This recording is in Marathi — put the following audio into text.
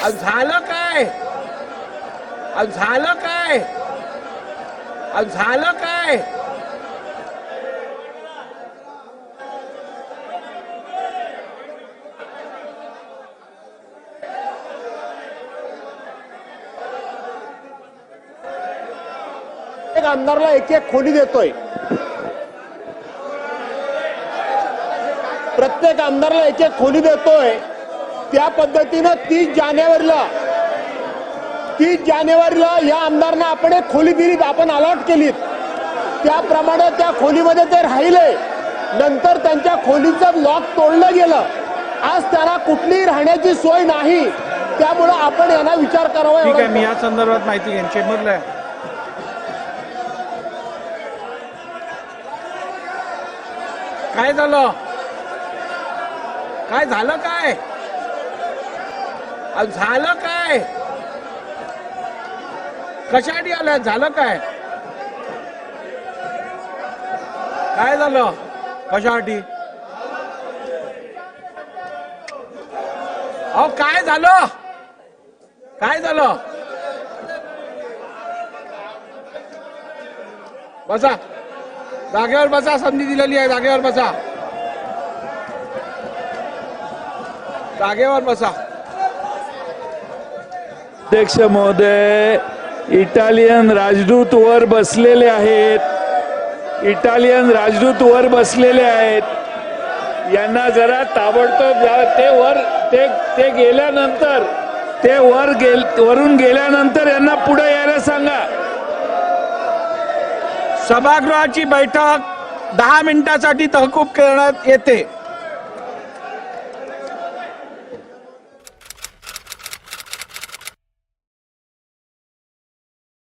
झालं काय? झालं काय? झालं काय? एक आमदारला एक एक खोली देतोय. प्रत्येक आमदारला एक एक खोली देतोय. त्या पद्धतीनं तीस जानेवारीला तीस जानेवारीला या आमदारांना आपण एक खोली दिली आपण अलॉट केलीत. त्याप्रमाणे त्या खोलीमध्ये ते राहिले. नंतर त्यांच्या खोलीचं लॉक तोडलं गेलं. आज त्यांना कुठलीही राहण्याची सोय नाही. त्यामुळं आपण यांना विचार करावा ठीक आहे मी या संदर्भात माहिती घेईन. चेंबरला. काय झालं? काय झालं काय? झालं काय? कशासाठी आलं झालं काय? काय झालं? कशासाठी? अहो काय झालं? काय झालं? बसा. जागेवर बसा संधी दिलेली आहे. जागेवर बसा. जागेवर बसा. अध्यक्ष महोदय इटालियन राजदूत वर बसलेले आहेत. इटालियन राजदूत वर बसलेले आहेत. यांना जरा ताबडतोब ते वर ते ते गेल्यानंतर ते वर गेल वरून गेल्यानंतर यांना पुढे यायला सांगा. सभागृहाची बैठक दहा मिनिटासाठी तहकूब करण्यात येते.